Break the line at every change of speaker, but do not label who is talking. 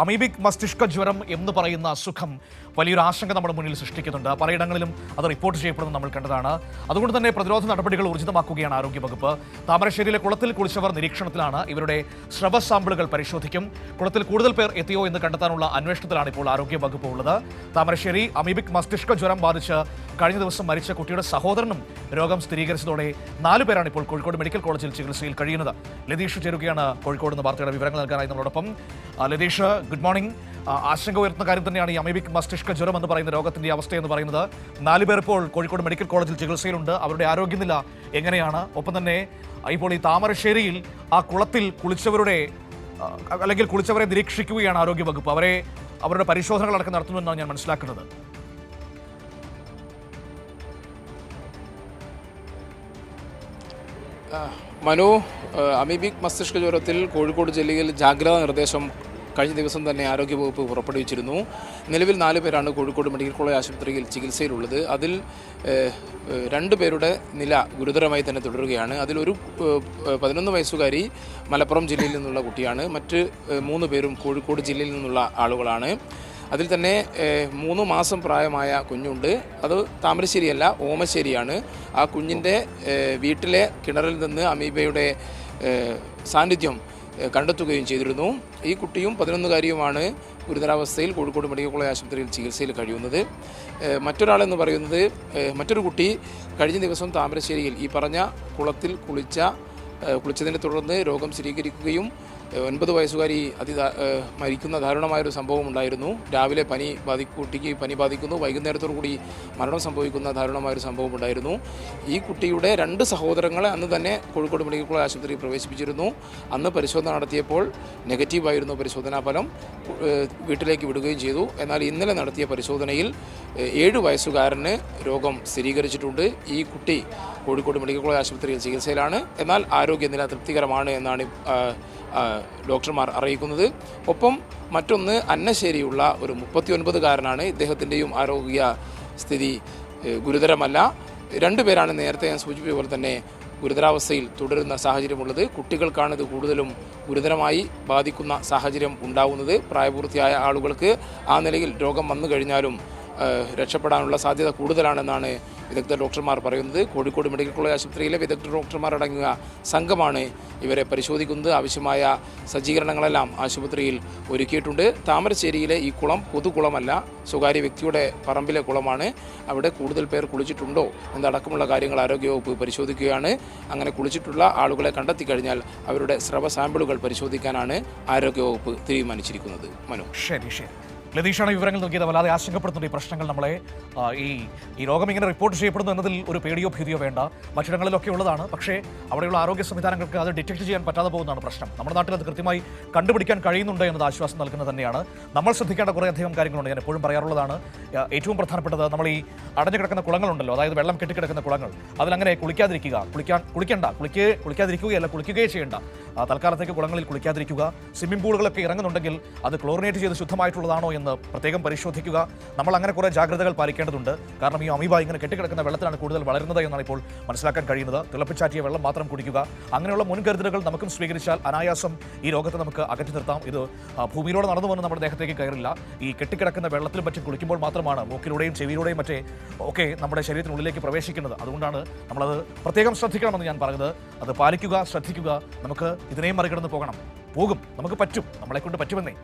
amoebic മസ്തിഷ്ക ജ്വരം എന്ന് പറയുന്ന അസുഖം വലിയൊരു ആശങ്ക നമ്മുടെ മുന്നിൽ സൃഷ്ടിക്കുന്നുണ്ട് പലയിടങ്ങളിലും അത് റിപ്പോർട്ട് ചെയ്യപ്പെടുന്നത് നമ്മൾ കണ്ടതാണ് അതുകൊണ്ട് തന്നെ പ്രതിരോധ നടപടികൾ ഊർജിതമാക്കുകയാണ് ആരോഗ്യവകുപ്പ് താമരശ്ശേരിയിലെ കുളത്തിൽ കുളിച്ചവർ നിരീക്ഷണത്തിലാണ് ഇവരുടെ ശ്രവ സാമ്പിളുകൾ പരിശോധിക്കും കുളത്തിൽ കൂടുതൽ പേർ എത്തിയോ എന്ന് കണ്ടെത്താനുള്ള അന്വേഷണത്തിലാണ് ഇപ്പോൾ ആരോഗ്യവകുപ്പ് ഉള്ളത് താമരശ്ശേരി അമീബിക് മസ്തിഷ്ക ജ്വരം ബാധിച്ച് കഴിഞ്ഞ ദിവസം മരിച്ച കുട്ടിയുടെ സഹോദരനും രോഗം സ്ഥിരീകരിച്ചതോടെ നാലു പേരാണ് ഇപ്പോൾ കോഴിക്കോട് മെഡിക്കൽ കോളേജിൽ ചികിത്സയിൽ കഴിയുന്നത് ലതീഷ് ചേരുകയാണ് കോഴിക്കോട് നിന്ന് വാർത്തയുടെ വിവരങ്ങൾ നൽകാനായി നമ്മളോടൊപ്പം ലതീഷ് ഗുഡ് മോർണിംഗ് ആശങ്ക ഉയർത്തുന്ന കാര്യം തന്നെയാണ് ഈ അമീബിക് മസ്തിഷ്ക ജ്വരം എന്ന് പറയുന്ന രോഗത്തിൻ്റെ അവസ്ഥ എന്ന് പറയുന്നത് നാല് പേർ ഇപ്പോൾ കോഴിക്കോട് മെഡിക്കൽ കോളേജിൽ ചികിത്സയിലുണ്ട് അവരുടെ ആരോഗ്യനില എങ്ങനെയാണ് ഒപ്പം തന്നെ ഇപ്പോൾ ഈ താമരശ്ശേരിയിൽ ആ കുളത്തിൽ കുളിച്ചവരുടെ അല്ലെങ്കിൽ കുളിച്ചവരെ നിരീക്ഷിക്കുകയാണ് ആരോഗ്യവകുപ്പ് അവരെ അവരുടെ പരിശോധനകൾ അടക്കം നടത്തുന്നുവെന്നാണ് ഞാൻ മനസ്സിലാക്കുന്നത്
മനു അമീബിക് മസ്തിഷ്ക ജ്വരത്തിൽ കോഴിക്കോട് ജില്ലയിൽ ജാഗ്രതാ നിർദ്ദേശം കഴിഞ്ഞ ദിവസം തന്നെ ആരോഗ്യവകുപ്പ് പുറപ്പെടുവിച്ചിരുന്നു നിലവിൽ നാല് പേരാണ് കോഴിക്കോട് മെഡിക്കൽ കോളേജ് ആശുപത്രിയിൽ ചികിത്സയിലുള്ളത് അതിൽ രണ്ട് പേരുടെ നില ഗുരുതരമായി തന്നെ തുടരുകയാണ് അതിലൊരു പതിനൊന്ന് വയസ്സുകാരി മലപ്പുറം ജില്ലയിൽ നിന്നുള്ള കുട്ടിയാണ് മറ്റ് മൂന്ന് പേരും കോഴിക്കോട് ജില്ലയിൽ നിന്നുള്ള ആളുകളാണ് അതിൽ തന്നെ മൂന്ന് മാസം പ്രായമായ കുഞ്ഞുണ്ട് അത് താമരശ്ശേരിയല്ല ഓമശ്ശേരിയാണ് ആ കുഞ്ഞിൻ്റെ വീട്ടിലെ കിണറിൽ നിന്ന് അമീബയുടെ സാന്നിധ്യം കണ്ടെത്തുകയും ചെയ്തിരുന്നു ഈ കുട്ടിയും പതിനൊന്നുകാരിയുമാണ് ഗുരുതരാവസ്ഥയിൽ കോഴിക്കോട് മെഡിക്കൽ കോളേജ് ആശുപത്രിയിൽ ചികിത്സയിൽ കഴിയുന്നത് മറ്റൊരാളെന്ന് പറയുന്നത് മറ്റൊരു കുട്ടി കഴിഞ്ഞ ദിവസം താമരശ്ശേരിയിൽ ഈ പറഞ്ഞ കുളത്തിൽ കുളിച്ച കുളിച്ചതിനെ തുടർന്ന് രോഗം സ്ഥിരീകരിക്കുകയും ഒൻപത് വയസ്സുകാരി അതി മരിക്കുന്ന ദാരുണമായൊരു സംഭവം ഉണ്ടായിരുന്നു രാവിലെ പനി ബാധി കുട്ടിക്ക് പനി ബാധിക്കുന്നു വൈകുന്നേരത്തോടു കൂടി മരണം സംഭവിക്കുന്ന ദാരുണമായൊരു സംഭവം ഉണ്ടായിരുന്നു ഈ കുട്ടിയുടെ രണ്ട് സഹോദരങ്ങളെ അന്ന് തന്നെ കോഴിക്കോട് മെഡിക്കൽ കോളേജ് ആശുപത്രിയിൽ പ്രവേശിപ്പിച്ചിരുന്നു അന്ന് പരിശോധന നടത്തിയപ്പോൾ നെഗറ്റീവായിരുന്നു പരിശോധനാ ഫലം വീട്ടിലേക്ക് വിടുകയും ചെയ്തു എന്നാൽ ഇന്നലെ നടത്തിയ പരിശോധനയിൽ ഏഴ് വയസ്സുകാരന് രോഗം സ്ഥിരീകരിച്ചിട്ടുണ്ട് ഈ കുട്ടി കോഴിക്കോട് മെഡിക്കൽ കോളേജ് ആശുപത്രിയിൽ ചികിത്സയിലാണ് എന്നാൽ ആരോഗ്യനില തൃപ്തികരമാണ് എന്നാണ് ഡോക്ടർമാർ അറിയിക്കുന്നത് ഒപ്പം മറ്റൊന്ന് അന്നശ്ശേരിയുള്ള ഒരു മുപ്പത്തിയൊൻപതുകാരനാണ് ഇദ്ദേഹത്തിൻ്റെയും ആരോഗ്യ സ്ഥിതി ഗുരുതരമല്ല രണ്ടുപേരാണ് നേരത്തെ ഞാൻ സൂചിപ്പിച്ച പോലെ തന്നെ ഗുരുതരാവസ്ഥയിൽ തുടരുന്ന സാഹചര്യമുള്ളത് കുട്ടികൾക്കാണ് ഇത് കൂടുതലും ഗുരുതരമായി ബാധിക്കുന്ന സാഹചര്യം ഉണ്ടാകുന്നത് പ്രായപൂർത്തിയായ ആളുകൾക്ക് ആ നിലയിൽ രോഗം വന്നു കഴിഞ്ഞാലും രക്ഷപ്പെടാനുള്ള സാധ്യത കൂടുതലാണെന്നാണ് വിദഗ്ധ ഡോക്ടർമാർ പറയുന്നത് കോഴിക്കോട് മെഡിക്കൽ കോളേജ് ആശുപത്രിയിലെ വിദഗ്ധ ഡോക്ടർമാർ അടങ്ങുക സംഘമാണ് ഇവരെ പരിശോധിക്കുന്നത് ആവശ്യമായ സജ്ജീകരണങ്ങളെല്ലാം ആശുപത്രിയിൽ ഒരുക്കിയിട്ടുണ്ട് താമരശ്ശേരിയിലെ ഈ കുളം പൊതുകുളമല്ല സ്വകാര്യ വ്യക്തിയുടെ പറമ്പിലെ കുളമാണ് അവിടെ കൂടുതൽ പേർ കുളിച്ചിട്ടുണ്ടോ എന്നടക്കമുള്ള കാര്യങ്ങൾ ആരോഗ്യവകുപ്പ് പരിശോധിക്കുകയാണ് അങ്ങനെ കുളിച്ചിട്ടുള്ള ആളുകളെ കണ്ടെത്തി കഴിഞ്ഞാൽ അവരുടെ സ്രവ സാമ്പിളുകൾ പരിശോധിക്കാനാണ് ആരോഗ്യവകുപ്പ് തീരുമാനിച്ചിരിക്കുന്നത്
മനു ശരി ശരി ലതീഷാണ് വിവരങ്ങൾ നൽകിയത് വല്ലാതെ ആശങ്കപ്പെടുന്നുണ്ട് ഈ പ്രശ്നങ്ങൾ നമ്മളെ ഈ ഈ രോഗം ഇങ്ങനെ റിപ്പോർട്ട് ചെയ്യപ്പെടുന്നു എന്നതിൽ ഒരു പേടിയോ ഭീതിയോ വേണ്ട മറ്റിടങ്ങളിലൊക്കെ ഉള്ളതാണ് പക്ഷേ അവിടെയുള്ള ആരോഗ്യ സംവിധാനങ്ങൾക്ക് അത് ഡിറ്റക്ട് ചെയ്യാൻ പറ്റാതെ പോകുന്നതാണ് പ്രശ്നം നമ്മുടെ നാട്ടിൽ അത് കൃത്യമായി കണ്ടുപിടിക്കാൻ കഴിയുന്നുണ്ട് എന്നത് ആശ്വാസം നൽകുന്നത് തന്നെയാണ് നമ്മൾ ശ്രദ്ധിക്കേണ്ട അധികം കാര്യങ്ങളുണ്ട് ഞാൻ എപ്പോഴും പറയാറുള്ളതാണ് ഏറ്റവും പ്രധാനപ്പെട്ടത് നമ്മൾ ഈ അടഞ്ഞു കിടക്കുന്ന കുളങ്ങളുണ്ടല്ലോ അതായത് വെള്ളം കെട്ടിക്കിടക്കുന്ന കുളങ്ങൾ അതിലങ്ങനെ കുളിക്കാതിരിക്കുക കുളിക്കാൻ കുളിക്കേണ്ട കുളിക്കേ കുളിക്കാതിരിക്കുകയല്ല കുളിക്കുകയേ ചെയ്യേണ്ട തൽക്കാലത്തേക്ക് കുളങ്ങളിൽ കുളിക്കാതിരിക്കുക സ്വിമ്മിംഗ് പൂളുകളൊക്കെ ഇറങ്ങുന്നുണ്ടെങ്കിൽ അത് ക്ലോറിനേറ്റ് ചെയ്ത് ശുദ്ധമായിട്ടുള്ളതാണോ എന്ന് പ്രത്യേകം പരിശോധിക്കുക നമ്മൾ അങ്ങനെ കുറേ ജാഗ്രതകൾ പാലിക്കേണ്ടതുണ്ട് കാരണം ഈ അമീബ ഇങ്ങനെ കെട്ടിക്കിടക്കുന്ന വെള്ളത്തിലാണ് കൂടുതൽ വളരുന്നത് എന്നാണ് ഇപ്പോൾ മനസ്സിലാക്കാൻ കഴിയുന്നത് തിളപ്പിച്ചാറ്റിയ വെള്ളം മാത്രം കുടിക്കുക അങ്ങനെയുള്ള മുൻകരുതലുകൾ നമുക്കും സ്വീകരിച്ചാൽ അനായാസം ഈ രോഗത്തെ നമുക്ക് അകറ്റി നിർത്താം ഇത് ഭൂമിയിലൂടെ നടന്നു വന്ന് നമ്മുടെ ദേഹത്തേക്ക് കയറില്ല ഈ കെട്ടിക്കിടക്കുന്ന വെള്ളത്തിൽ പറ്റി കുളിക്കുമ്പോൾ മാത്രമാണ് മൂക്കിലൂടെയും ചെവിയിലൂടെയും മറ്റേ ഒക്കെ നമ്മുടെ ശരീരത്തിനുള്ളിലേക്ക് പ്രവേശിക്കുന്നത് അതുകൊണ്ടാണ് നമ്മളത് പ്രത്യേകം ശ്രദ്ധിക്കണമെന്ന് ഞാൻ പറഞ്ഞത് അത് പാലിക്കുക ശ്രദ്ധിക്കുക നമുക്ക് ഇതിനെയും മറികടന്ന് പോകണം പോകും നമുക്ക് പറ്റും നമ്മളെ കൊണ്ട് പറ്റുമെന്നേ